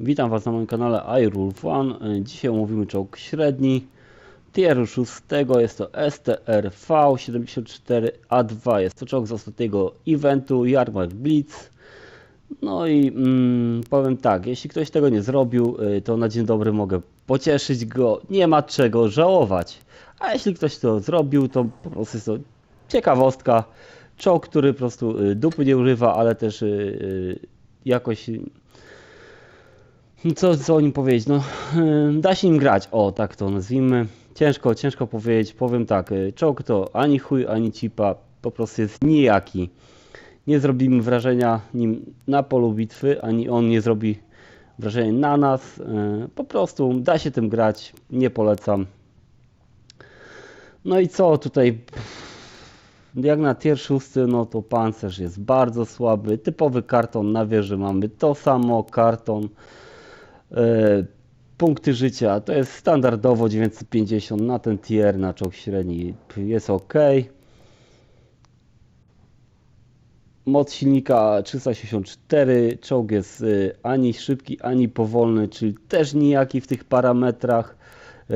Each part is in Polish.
Witam Was na moim kanale iRulf One. Dzisiaj omówimy czołg średni tier 6. Jest to STR V74A2. Jest to czołg z ostatniego eventu Jarmark Blitz. No i mm, powiem tak, jeśli ktoś tego nie zrobił, y, to na dzień dobry mogę pocieszyć go. Nie ma czego żałować. A jeśli ktoś to zrobił, to po prostu jest to ciekawostka. Czołg, który po prostu y, dupy nie używa, ale też y, jakoś co, co o nim powiedzieć? No, da się nim grać, o tak to nazwijmy. Ciężko, ciężko powiedzieć. Powiem tak, yy, czołg to ani chuj, ani cipa, po prostu jest nijaki. Nie zrobimy wrażenia nim na polu bitwy, ani on nie zrobi wrażenia na nas. Yy, po prostu da się tym grać, nie polecam. No i co tutaj? Jak na tier 6, no to pancerz jest bardzo słaby. Typowy karton na wieży mamy to samo, karton. E, Punkty życia to jest standardowo 950 na ten tier, na czołg średni jest ok. Moc silnika 364, czołg jest y, ani szybki, ani powolny, czyli też nijaki w tych parametrach. E,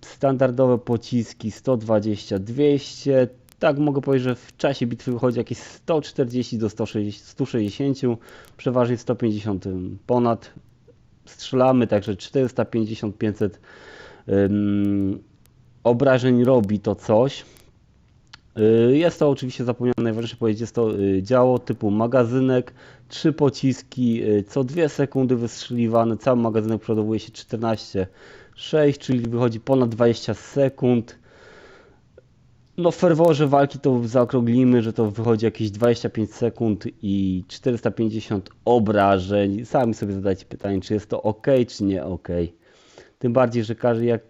Standardowe pociski 120, 200. Tak mogę powiedzieć, że w czasie bitwy wychodzi jakieś 140 do 160, 160, przeważnie 150 ponad strzelamy, także 450-500 ym, obrażeń robi to coś. Y, Jest to oczywiście zapomniane najważniejsze powiedzieć, jest to y, działo typu magazynek, trzy pociski, y, co 2 sekundy wystrzeliwane, cały magazynek przodowuje się 14,6, czyli wychodzi ponad 20 sekund. No w ferworze walki to zaokrąglimy, że to wychodzi jakieś 25 sekund i 450 obrażeń. Sami sobie zadajcie pytanie, czy jest to ok, czy nie ok. Tym bardziej, że każdy jak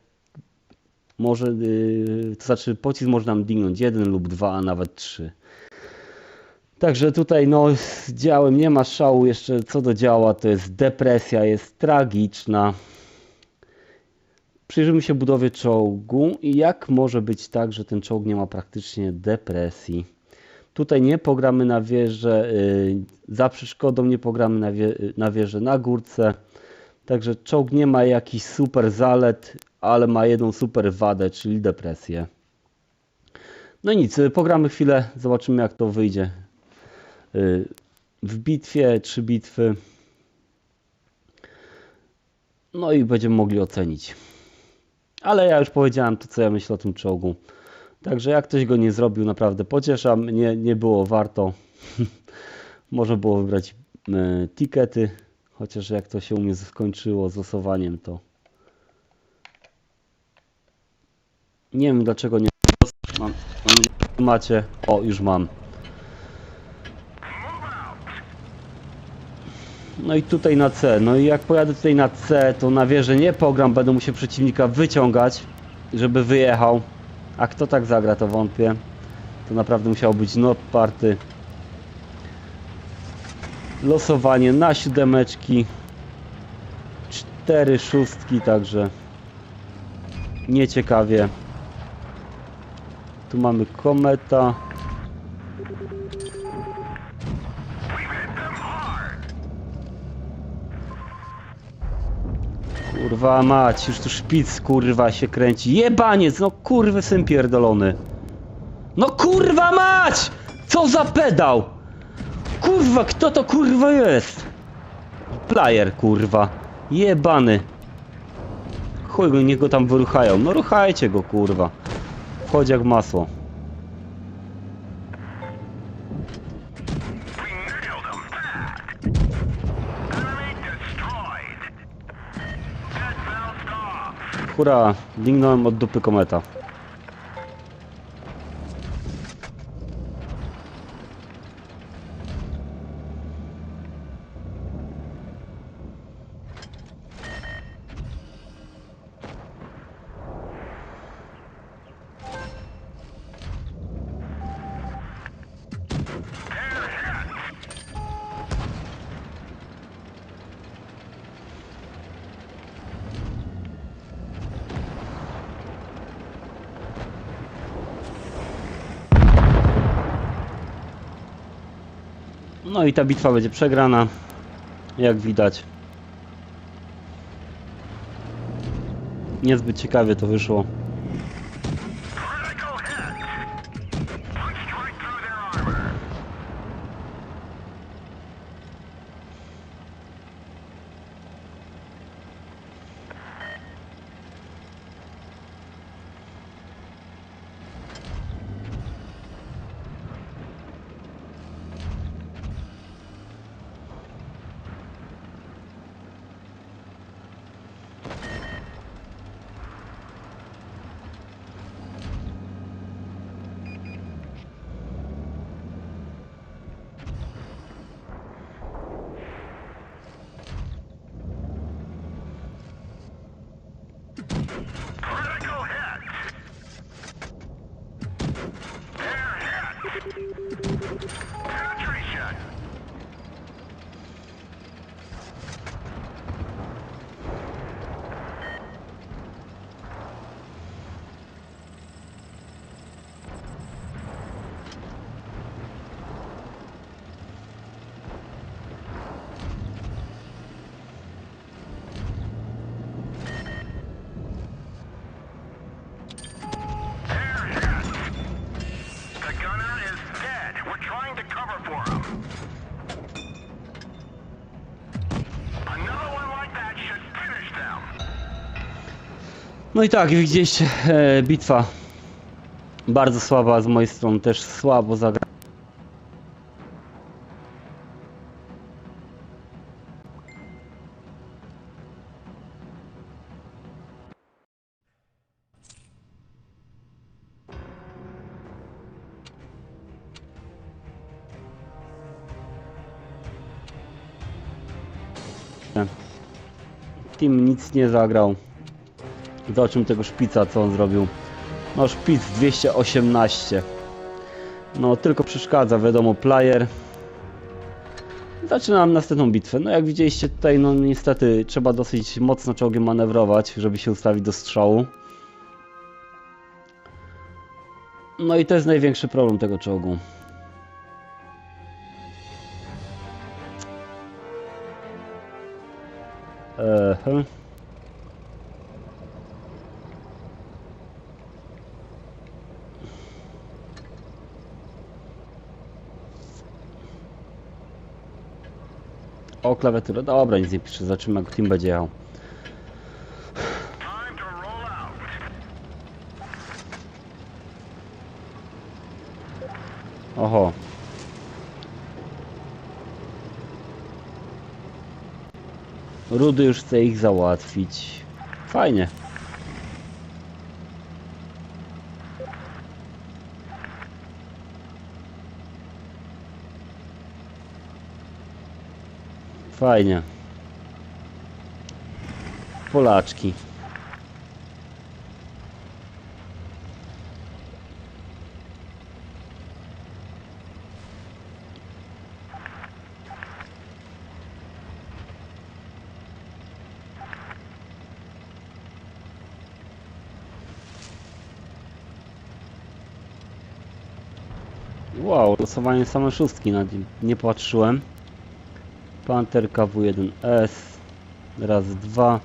może, yy, to znaczy pocisk może nam dignąć jeden lub dwa, a nawet trzy. Także tutaj no z działem nie ma szału jeszcze co do działa, to jest depresja, jest tragiczna. Przyjrzymy się budowie czołgu i jak może być tak, że ten czołg nie ma praktycznie depresji. Tutaj nie pogramy na wieżę, yy, za przeszkodą nie pogramy na, wie, na wieżę na górce. Także czołg nie ma jakichś super zalet, ale ma jedną super wadę, czyli depresję. No i nic, y, pogramy chwilę, zobaczymy jak to wyjdzie. Y, W bitwie, trzy bitwy. No i będziemy mogli ocenić. Ale ja już powiedziałem to, co ja myślę o tym czołgu. Także jak ktoś go nie zrobił, naprawdę pocieszam. Nie, nie było warto. Można było wybrać e, tikety. Chociaż jak to się u mnie skończyło z losowaniem, to nie wiem dlaczego nie mam. mam macie. O, już mam. No i tutaj na C. No i jak pojadę tutaj na C, to na wieżę nie pogram, będę musiał przeciwnika wyciągać, żeby wyjechał. A kto tak zagra, to wątpię. To naprawdę musiało być not party. Losowanie na siódemeczki. Cztery szóstki, także nieciekawie. Tu mamy kometa. Kurwa mać, już tu szpic kurwa się kręci. Jebaniec, no kurwy syn pierdolony. No kurwa mać! Co za pedał! Kurwa, kto to kurwa jest? Player kurwa. Jebany. Chuj niech go tam wyruchają. No ruchajcie go kurwa. Wchodź jak masło. Hura, dingnąłem od dupy kometa. No i ta bitwa będzie przegrana, jak widać. Niezbyt ciekawie to wyszło. No i tak, widzieliście, e, bitwa bardzo słaba z mojej strony, też słabo zagra. Team nic nie zagrał. Zobaczymy tego szpica, co on zrobił. No szpic 218. No tylko przeszkadza, wiadomo, player. Zaczynam następną bitwę. No jak widzieliście tutaj, no niestety trzeba dosyć mocno czołgiem manewrować, żeby się ustawić do strzału. No i to jest największy problem tego czołgu. Ehe. O, klawiaturę. Dobra, nic nie piszę. Zobaczymy jak team będzie jechał. Oho. Rudy już chce ich załatwić. Fajnie. Fajnie. Polaczki. Wow, losowanie same szóstki, na nie, nie patrzyłem. Panther KW1S, raz, dwa.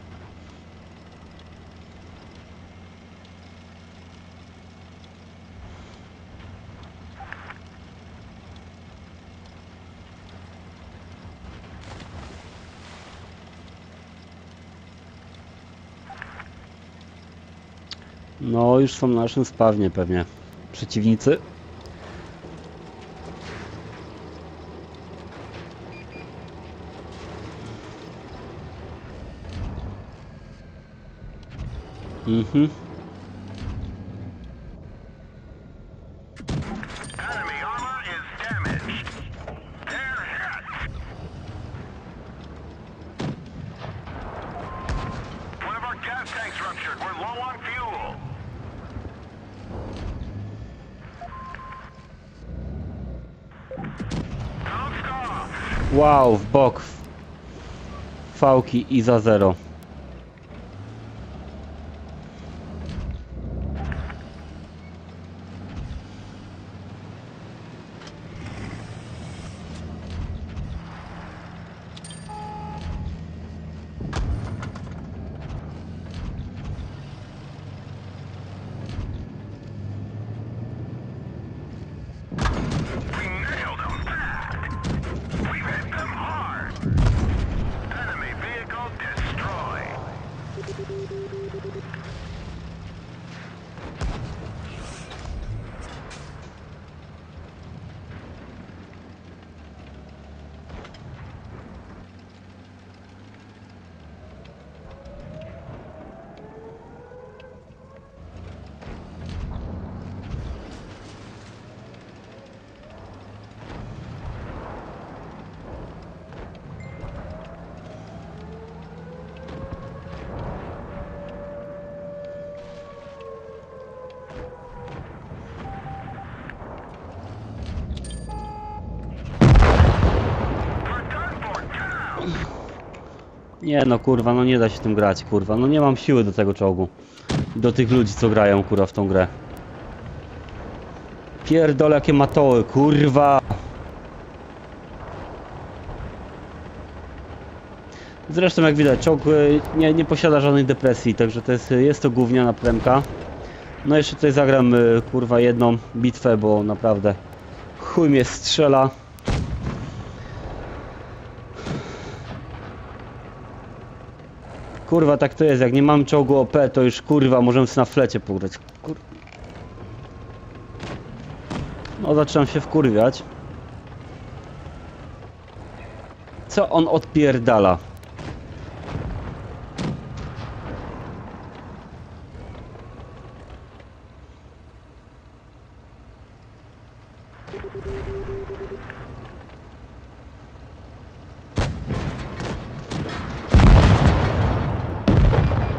No, już są na naszym spawnie pewnie przeciwnicy. Mhm. Enemy armor is damaged. They're hit. One of our gas tanks ruptured. We're low on fuel. Wow, w bok. Fałki i za zero. Nie no kurwa, no nie da się tym grać, kurwa. No nie mam siły do tego czołgu. Do tych ludzi, co grają, kurwa, w tą grę. Pierdolę, jakie matoły, kurwa. Zresztą jak widać, czołg y, nie, nie posiada żadnej depresji, także to jest, jest to gówniana premka. No jeszcze tutaj zagram y, kurwa jedną bitwę, bo naprawdę chuj mnie strzela. Kurwa tak to jest, jak nie mam czołgu OP, to już kurwa możemy na flecie pograć. Kur... No zaczynam się wkurwiać. Co on odpierdala?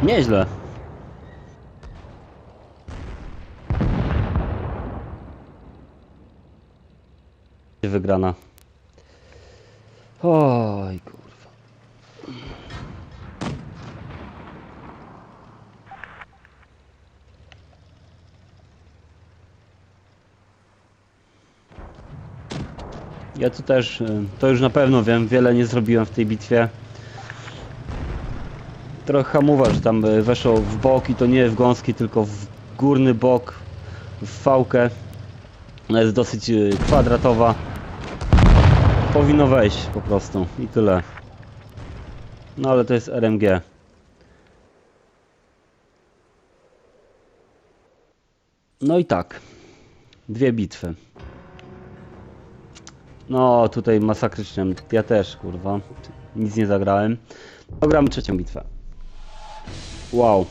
Nieźle. Wygrana. Oj, kurwa. Ja tu też, y, to już na pewno wiem, wiele nie zrobiłem w tej bitwie trochę hamowa, że tam e, weszło w bok i to nie w gąski, tylko w górny bok, w fałkę. Ona jest dosyć e, kwadratowa. Powinno wejść po prostu i tyle. No ale to jest RMG. No i tak. Dwie bitwy. No tutaj masakrycznie. Ja też, kurwa. Nic nie zagrałem. Pogramy trzecią bitwę. Wow.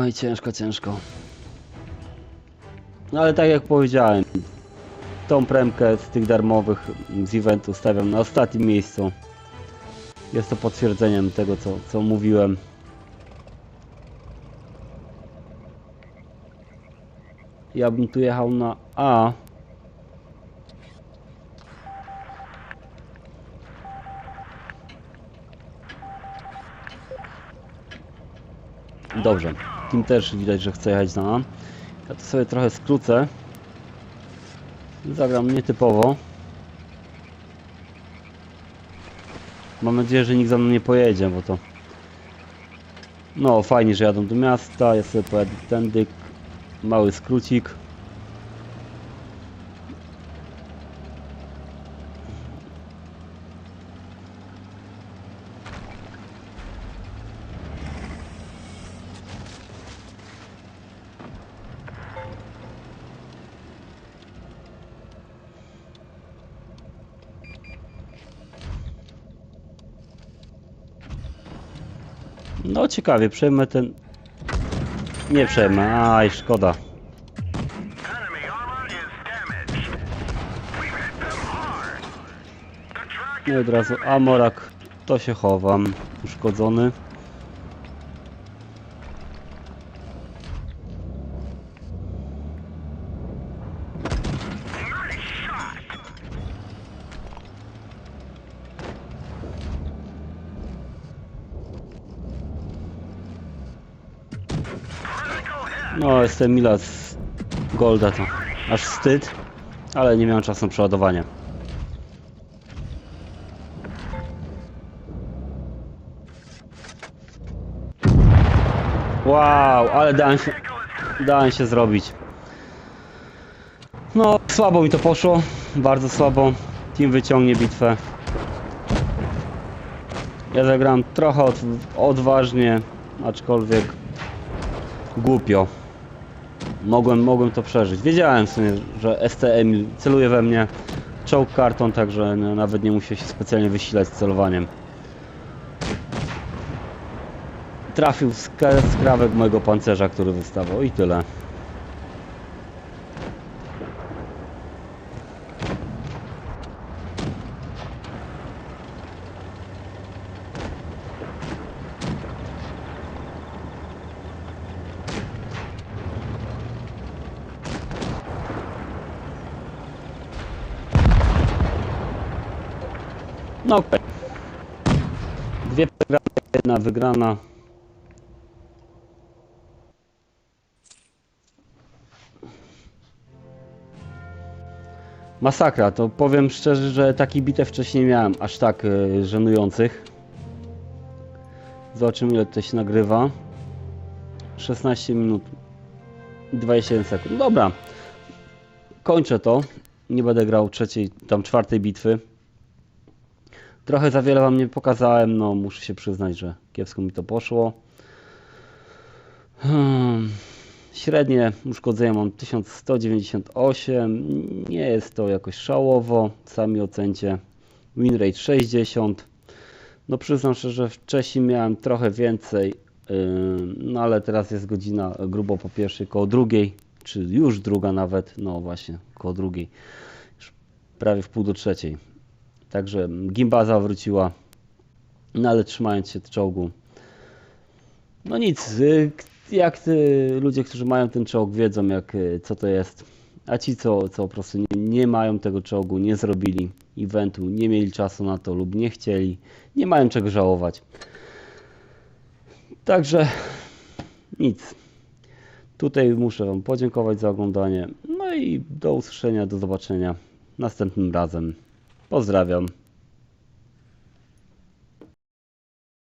Oj, ciężko, ciężko. No ale tak jak powiedziałem, tą premkę z tych darmowych z eventu stawiam na ostatnim miejscu. Jest to potwierdzeniem tego, co, co mówiłem. Ja bym tu jechał na A. Dobrze. Tim też widać, że chce jechać na A. Ja to sobie trochę skrócę. Zagram nietypowo. Mam nadzieję, że nikt za mną nie pojedzie, bo to... No, fajnie, że jadą do miasta. Ja sobie pojadę tędy. Mały skrócik. No ciekawie, przejmę ten... Nie przejmę, aj szkoda. No i od razu Amorak, to się chowam, uszkodzony. No, jestem mila z Golda to aż wstyd, ale nie miałem czasu na przeładowanie. Wow, ale dałem się, dałem się zrobić. No, słabo mi to poszło, bardzo słabo. Team wyciągnie bitwę. Ja zagrałem trochę od, odważnie, aczkolwiek głupio. Mogłem, mogłem to przeżyć. Wiedziałem w sumie, że STM celuje we mnie czołg karton, także nawet nie musiał się specjalnie wysilać z celowaniem. Trafił w sk- skrawek mojego pancerza, który wystawał i tyle. No okej. Dwie przegrane, jedna wygrana. Masakra, to powiem szczerze, że takich bitew wcześniej nie miałem, aż tak e, żenujących. Zobaczymy ile to się nagrywa. 16 minut 27 sekund. Dobra. Kończę to. Nie będę grał trzeciej, tam czwartej bitwy. Trochę za wiele wam nie pokazałem, no muszę się przyznać, że kiepsko mi to poszło. Hmm. Średnie uszkodzenia mam 1198. Nie jest to jakoś szałowo. Sami ocencie. Winrate 60. No przyznam szczerze, że wcześniej miałem trochę więcej. No ale teraz jest godzina grubo po pierwszej, koło drugiej, czy już druga nawet. No właśnie, koło drugiej. Już prawie w pół do trzeciej. Także gimbaza wróciła. No ale trzymając się czołgu. No nic, y, jak ludzie, którzy mają ten czołg wiedzą jak, y, co to jest, a ci co, co po prostu nie, nie mają tego czołgu, nie zrobili eventu, nie mieli czasu na to lub nie chcieli, nie mają czego żałować. Także nic. Tutaj muszę Wam podziękować za oglądanie. No i do usłyszenia, do zobaczenia następnym razem. Pozdrawiam.